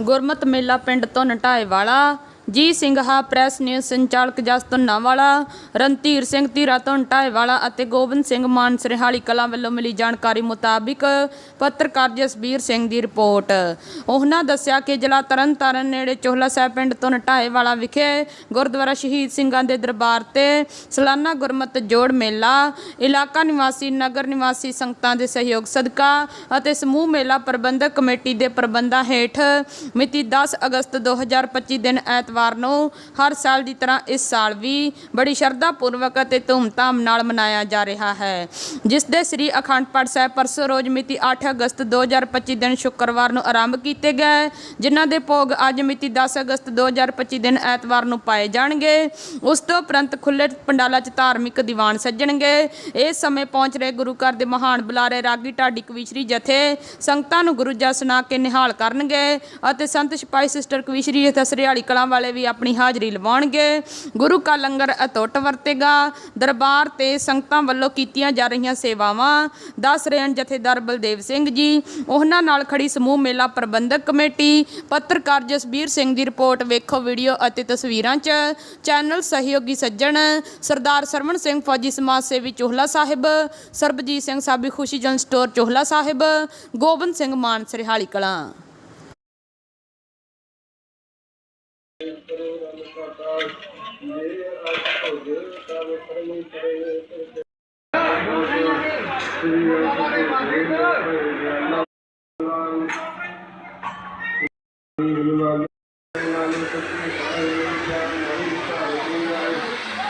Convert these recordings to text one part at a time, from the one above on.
ਗੁਰਮਤ ਮੇਲਾ ਪਿੰਡ ਤੋਂ ਨਟਾਏ ਵਾਲਾ ਜੀ ਸਿੰਘਾ ਪ੍ਰੈਸ ਨਿਊਜ਼ ਸੰਚਾਲਕ ਜਸ ਧੁੰਨਾਵਾਲਾ ਰਣਧੀਰ ਸਿੰਘ ਧੀਰਾ ਤੋਂ ਨਟਾਏ ਅਤੇ ਗੋਬਿੰਦ ਸਿੰਘ ਮਾਨ ਸਰਹਾਲੀ ਕਲਾਂ ਵੱਲੋਂ ਮਿਲੀ ਜਾਣਕਾਰੀ ਮੁਤਾਬਿਕ ਪੱਤਰਕਾਰ ਜਸਬੀਰ ਸਿੰਘ ਦੀ ਰਿਪੋਰਟ। ਉਹਨਾਂ ਦੱਸਿਆ ਕਿ ਜ਼ਿਲ੍ਹਾ ਤਰਨਤਾਰਨ ਨੇੜੇ ਚੋਹਲਾ ਸਾਹਿਬ ਪਿੰਡ ਤੋਂ ਨਟਾਏ ਵਿਖੇ ਗੁਰਦੁਆਰਾ ਸ਼ਹੀਦ ਸਿੰਘਾਂ ਦੇ ਦਰਬਾਰ ਤੇ ਸਾਲਾਨਾ ਗੁਰਮਤ ਜੋੜ ਮੇਲਾ, ਇਲਾਕਾ ਨਿਵਾਸੀ, ਨਗਰ ਨਿਵਾਸੀ ਸੰਗਤਾਂ ਦੇ ਸਹਿਯੋਗ ਸਦਕਾ ਅਤੇ ਸਮੂਹ ਮੇਲਾ ਪ੍ਰਬੰਧਕ ਕਮੇਟੀ ਦੇ ਪ੍ਰਬੰਧਾਂ ਹੇਠ ਮਿਤੀ 10 ਅਗਸਤ 2025 ਦਿਨ ਐਤਵਾਰ ਨੂੰ ਹਰ ਸਾਲ ਦੀ ਤਰ੍ਹਾਂ ਇਸ ਸਾਲ ਵੀ ਬੜੀ ਸ਼ਰਧਾ ਪੂਰਵਕ ਅਤੇ ਧੂਮਧਾਮ ਨਾਲ ਮਨਾਇਆ ਜਾ ਰਿਹਾ ਹੈ। ਜਿਸ ਦੇ ਸ੍ਰੀ ਅਖੰਡ ਪਾਠ ਸਾਹਿਬ ਪਰਸੋਂ ਰੋਜ਼ ਮਿਤੀ 8 ਅਗਸਤ 2025 ਦਿਨ ਸ਼ੁੱਕਰਵਾਰ ਨੂੰ ਆਰੰਭ ਕੀਤੇ ਗਏ, ਜਿਨ੍ਹਾਂ ਦੇ ਭੋਗ ਅੱਜ ਮਿਤੀ 10 ਅਗਸਤ 2025 ਦਿਨ ਐਤਵਾਰ ਨੂੰ ਪਾਏ ਜਾਣਗੇ। ਉਸ ਤੋਂ ਉਪਰੰਤ ਖੁੱਲੇ ਪੰਡਾਲਾਂ 'ਚ ਧਾਰਮਿਕ ਦੀਵਾਨ ਸੱਜਣਗੇ। ਇਸ ਸਮੇਂ ਪਹੁੰਚ ਰਹੇ ਗੁਰੂ ਘਰ ਦੇ ਮਹਾਨ ਬੁਲਾਰੇ ਰਾਗੀ ਢਾਡੀ ਕਵੀਸ਼ਰੀ ਜਥੇ ਸੰਗਤਾਂ ਨੂੰ ਗੁਰੂ ਜਸ ਸੁਣਾ ਕੇ ਨਿਹਾਲ ਕਰਨਗੇ ਅਤੇ ਸੰਤ ਸਿਪਾਹੀ ਸਿਸਟਰ ਕਵੀਸ਼ਰੀ ਜਥੇ ਸਰਿਆਲੀ ਕਲਾਂ ਵਾਲੇ ਵੀ ਆਪਣੀ ਹਾਜ਼ਰੀ ਲਵਾਉਣਗੇ। ਗੁਰੂ ਕਾ ਲੰਗਰ ਅਤੁੱਟ ਵਰਤੇਗਾ। ਦਰਬਾਰ ਤੇ ਸੰਗਤਾਂ ਵੱਲੋਂ ਕੀਤੀਆਂ ਜਾ ਰਹੀਆਂ ਸੇਵਾਵਾਂ। ਦੱਸ ਰਹੇ ਹਨ ਜਥੇਦਾਰ ਬਲਦੇਵ ਸਿੰਘ ਜੀ, ਉਹਨਾਂ ਨਾਲ ਖੜੀ ਸਮੂਹ ਮੇਲਾ ਪ੍ਰਬੰਧਕ ਕਮੇਟੀ, ਪੱਤਰਕਾਰ ਜਸਬੀਰ ਸਿੰਘ ਦੀ ਰਿਪੋਰਟ ਵੇਖੋ ਵੀਡੀਓ ਅਤੇ ਤਸਵੀਰਾਂ 'ਚ। ਚੈਨਲ ਸਹਿਯੋਗੀ ਸੱਜਣ ਸਰਦਾਰ ਸਰਵਣ ਸਿੰਘ ਫੌਜੀ ਸਮਾਜ ਸੇਵੀ ਚੋਹਲਾ ਸਾਹਿਬ, ਸਰਬਜੀਤ ਸਿੰਘ ਸਾਬੀ ਖੁਸ਼ੀ ਜਨ ਸਟੋਰ ਚੋਹਲਾ ਸਾਹਿਬ, ਗੋਬਿੰਦ ਸਿੰਘ ਮਾਨ ਸਰਹਾਲੀ ਕਲਾਂ।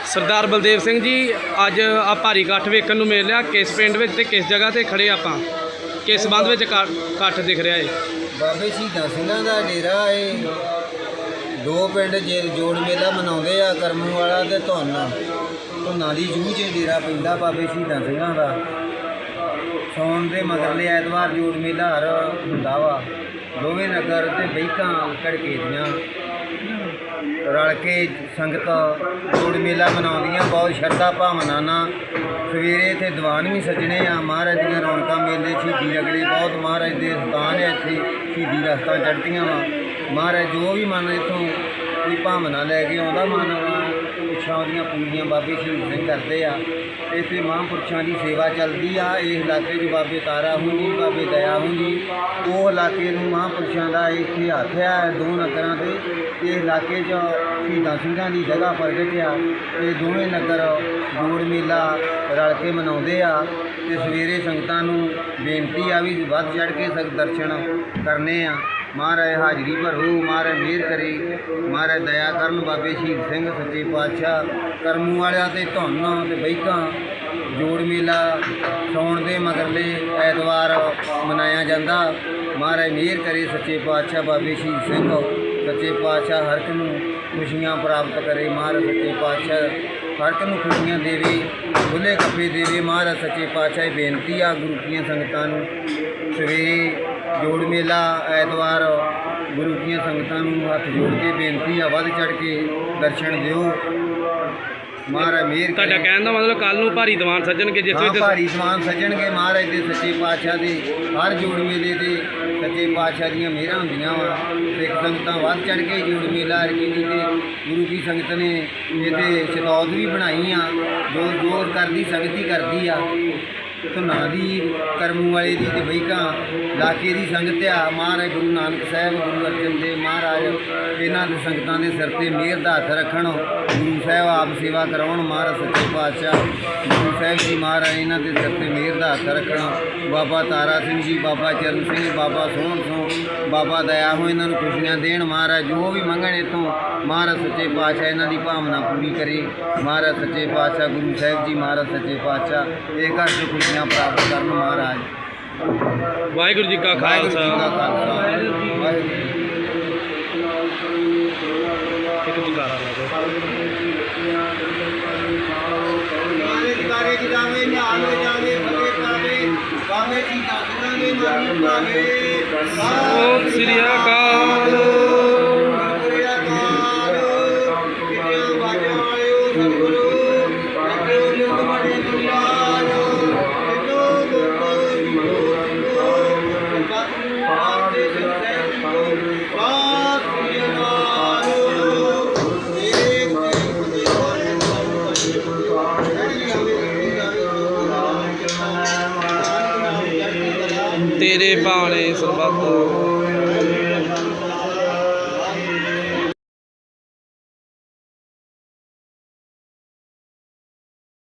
ਸਰਦਾਰ ਬਲਦੇਵ ਸਿੰਘ ਜੀ, ਅੱਜ ਆ ਭਾਰੀ ਇਕੱਠ ਵੇਖਣ ਨੂੰ ਮਿਲ ਰਿਹਾ। ਕਿਸ ਪਿੰਡ ਵਿੱਚ ਤੇ ਕਿਸ ਜਗ੍ਹਾ ਤੇ ਖੜੇ ਆਪਾਂ? ਕਿਸ ਸੰਬੰਧ ਵਿੱਚ ਇਕੱਠ ਦਿਖ ਰਿਹਾ ਏ? ਬਾਬੇ ਸ਼ਹੀਦਾਂ ਸਿੰਘਾਂ ਦਾ ਡੇਰਾ ਏ। ਦੋ ਪਿੰਡ ਜੇ ਜੋੜ ਮੇਲਾ ਮਨਾਉਂਦੇ ਆ ਕਰਮੂ ਵਾਲਾ ਤੇ ਧੁੰਨ। ਧੁੰਨਾਂ ਦੀ ਜੂਹ 'ਚ ਡੇਰਾ ਪੈਂਦਾ ਬਾਬੇ ਸ਼ਹੀਦਾਂ ਸਿੰਘਾਂ ਦਾ। ਸੌਣ ਦੇ ਮਗਰਲੇ ਐਤਵਾਰ ਜੋੜ ਮੇਲਾ ਹਰ ਹੁੰਦਾ ਵਾ। ਦੋਵੇਂ ਨਗਰ ਤੇ ਬੈਕਾਂ ਕੜਕੇ ਦੀਆਂ। ਰਲ ਕੇ ਸੰਗਤ ਜੋੜ ਮੇਲਾ ਮਨਾਉਂਦੀਆਂ। ਬਹੁਤ ਸ਼ਰਧਾ ਭਾਵਨਾ ਨਾਲ ਸਵੇਰੇ ਇੱਥੇ ਦੀਵਾਨ ਵੀ ਸੱਜਣੇ ਆ। ਮਹਾਰਾਜ ਦੀਆਂ ਰੌਣਕਾਂ ਮੇਲੇ, ਸ਼ਹੀਦੀ ਅਗਲੇ ਬਹੁਤ ਮਹਾਰਾਜ ਦੇ ਸਥਾਨ ਹੈ ਇੱਥੇ। ਸ਼ਹੀਦੀ ਰਸਤਾਂ ਚੜ੍ਹਦੀਆਂ ਵਾ। ਮਹਾਰਾਜ, ਜੋ ਵੀ ਮਨ ਇੱਥੋਂ ਕੋਈ ਭਾਵਨਾ ਲੈ ਕੇ ਆਉਂਦਾ, ਮਨ ਇੱਛਾ ਉਹਦੀਆਂ ਪੂਰੀਆਂ ਬਾਬੇ ਸ਼ਹੀਦ ਸਿੰਘ ਕਰਦੇ ਆ। ਇੱਥੇ ਮਹਾਂਪੁਰਸ਼ਾਂ ਦੀ ਸੇਵਾ ਚੱਲਦੀ ਆ। ਇਸ ਇਲਾਕੇ 'ਚ ਬਾਬੇ ਤਾਰਾ ਹੁੰਦੀ, ਬਾਬੇ ਦਇਆ ਹੁੰਦੀ। ਉਹ ਇਲਾਕੇ ਨੂੰ ਮਹਾਂਪੁਰਸ਼ਾਂ ਦਾ ਇੱਥੇ ਹੱਥ ਆ, ਦੋ ਨਗਰਾਂ ਤੇ। ਇਸ ਇਲਾਕੇ 'ਚ ਸ਼ਹੀਦਾਂ ਸਿੰਘਾਂ ਦੀ ਜਗ੍ਹਾ ਪ੍ਰਗਟ ਆ। ਇਹ ਦੋਵੇਂ ਨਗਰ ਜੋੜ ਮੇਲਾ ਰਲ ਕੇ ਮਨਾਉਂਦੇ ਆ। ਤੇ ਸਵੇਰੇ ਸੰਗਤਾਂ ਨੂੰ ਬੇਨਤੀ ਆ ਵੀ ਵੱਧ ਚੜ ਕੇ ਸਕ ਦਰਸ਼ਨ ਕਰਨੇ ਆ। ਮਹਾਰਾਜ ਹਾਜ਼ਰੀ ਭਰੋ, ਮਹਾਰਾਜ ਮਿਹਰ ਕਰੇ। ਮਹਾਰਾਜ ਦਇਆ ਕਰਨ ਬਾਬੇ ਸ਼ਹੀਦ ਸਿੰਘ ਸੱਚੇ ਪਾਤਸ਼ਾਹ, ਕਰਮੂ ਵਾਲਿਆਂ ਤੇ ਧੁੰਨ ਤੇ ਬੈਕਾਂ ਜੋੜ ਮੇਲਾ ਸੌਣ ਦੇ ਮਗਰਲੇ ਐਤਵਾਰ ਮਨਾਇਆ ਜਾਂਦਾ। ਮਹਾਰਾਜ ਮਿਹਰ ਕਰੇ ਸੱਚੇ ਪਾਤਸ਼ਾਹ ਬਾਬੇ ਸ਼ਹੀਦ ਸਿੰਘ। ਸੱਚੇ ਪਾਤਸ਼ਾਹ ਹਰ ਇੱਕ ਨੂੰ ਖੁਸ਼ੀਆਂ ਪ੍ਰਾਪਤ ਕਰੇ। ਮਹਾਰਾਜ ਸੱਚੇ ਪਾਤਸ਼ਾਹ ਹਰ ਇੱਕ ਨੂੰ ਖੁਸ਼ੀਆਂ ਦੇਵੇ ਖੁੱਲੇ ਕੱਪੇ ਦੇਵੇ। ਮਹਾਰਾਜ ਸੱਚੇ ਪਾਤਸ਼ਾਹ ਇਹ ਬੇਨਤੀ ਆ ਗੁਰੂ ਕੀਆਂ ਸੰਗਤਾਂ ਨੂੰ। ਸਵੇਰੇ ਜੋੜ ਮੇਲਾ ਐਤਵਾਰ ਗੁਰੂ ਕੀਆਂ ਸੰਗਤਾਂ ਨੂੰ ਹੱਥ ਜੋੜ ਕੇ ਬੇਨਤੀ ਆ ਵੱਧ ਚੜ ਕੇ ਦਰਸ਼ਨ ਦਿਓ। ਮਹਾਰਾਜ ਮਿਹਰ ਤੁਹਾਡਾ ਕਹਿਣ ਦਾ ਮਤਲਬ ਕੱਲ ਨੂੰ ਭਾਰੀ ਦੀਵਾਨ ਸੱਜਣਗੇ ਜਿਸ ਹਾਂ ਭਾਰੀ ਸਮਾਨ ਸੱਜਣਗੇ ਮਹਾਰਾਜ ਦੇ ਸੱਚੇ ਪਾਤਸ਼ਾਹ ਦੇ। ਹਰ ਜੋੜ ਮੇਲੇ ਤੇ ਸੱਚੇ ਪਾਤਸ਼ਾਹ ਦੀਆਂ ਮਿਹਰਾਂ ਹੁੰਦੀਆਂ ਵਾ। ਸਿੱਖ ਸੰਗਤਾਂ ਵੱਧ ਚੜ ਕੇ ਜੋੜ ਮੇਲਾ ਰਕੀਨੀ ਤੇ ਗੁਰੂ ਕੀ ਸੰਗਤ ਨੇ ਇਹਦੇ ਸ਼ਤੌਤ ਵੀ ਬਣਾਈ ਆ। ਜੋ ਜੋ ਕਰਦੀ ਸੰਗਤੀ ਕਰਦੀ ਆ। ਧੁਨਾ ਦੀ ਕਰਮੂ ਵਾਲੇ ਦੀ ਤੇ ਬਈਕਾਂ ਇਲਾਕੇ ਦੀ ਸੰਗਤ ਆ ਮਹਾਰਾਜ ਗੁਰੂ ਨਾਨਕ ਸਾਹਿਬ, ਗੁਰੂ ਅਰਜਨ ਦੇਵ ਮਹਾਰਾਜ, ਇਹਨਾਂ ਦੇ ਸੰਗਤਾਂ ਦੇ ਸਿਰ ਤੇ ਮਿਹਰ ਦਾ ਹੱਥ ਰੱਖਣ। ਗੁਰੂ ਸਾਹਿਬ ਆਪ ਸੇਵਾ ਕਰਾਉਣ, ਮਹਾਰਾਜ ਸੱਚੇ ਪਾਤਸ਼ਾਹ। ਗੁਰੂ ਸਾਹਿਬ ਜੀ ਮਹਾਰਾਜ, ਇਹਨਾਂ ਦੇ ਸਿਰ ਤੇ ਮਿਹਰ ਦਾ ਹੱਥ ਰੱਖਣ। ਬਾਬਾ ਤਾਰਾ ਸਿੰਘ ਜੀ, ਬਾਬਾ ਚਰਨ ਸਿੰਘ, ਬਾਬਾ ਸੋਹਣ ਸੋਹ ਬਾਬਾ ਦਇਆ ਹੋ ਇਹਨਾਂ ਨੂੰ ਖੁਸ਼ੀਆਂ ਦੇਣ। ਮਹਾਰਾਜ ਜੋ ਵੀ ਮੰਗਣ ਇਥੋਂ, ਮਹਾਰਾਜ ਸੱਚੇ ਪਾਤਸ਼ਾਹ ਇਹਨਾਂ ਦੀ ਭਾਵਨਾ ਪੂਰੀ ਕਰੇ। ਮਹਾਰਾਜ ਸੱਚੇ ਪਾਤਸ਼ਾਹ, ਗੁਰੂ ਸਾਹਿਬ ਜੀ ਮਹਾਰਾਜ ਸੱਚੇ ਪਾਤਸ਼ਾਹ। ਇਹ ਘਰ ਤੋਂ ਖੁਸ਼ੀਆਂ ਪ੍ਰਾਪਤ ਕਰਨ ਮਹਾਰਾਜ। ਵਾਹਿਗੁਰੂ ਜੀ ਕਾ ਵਾਹਿਗੁਰੂ ਜੀ ਖਾਲਸਾ। ਕਾ ਖਾਲਸਾ। ਵਾਹਿਗੁਰੂ। ਜੀ ਕੀ ਇੱਕ ਜੁਗਾਰਾ ਲਾ ਦਿਓ। ਨਾਲੇ ਜਗਾਰੇ ਜਗਾਵੇ ਨਿਹਾਲ ਹੋ ਜਾਵੇ ਫਤਿਹ ਪਾਵੇ ਬਾਬੇ ਜੀ ਦਾ ਸੁਣਾਵੇ ਮਨ ਪਾਵੇ ਸਤਿ ਸ੍ਰੀ ਅਕਾਲ। पावणे संबंध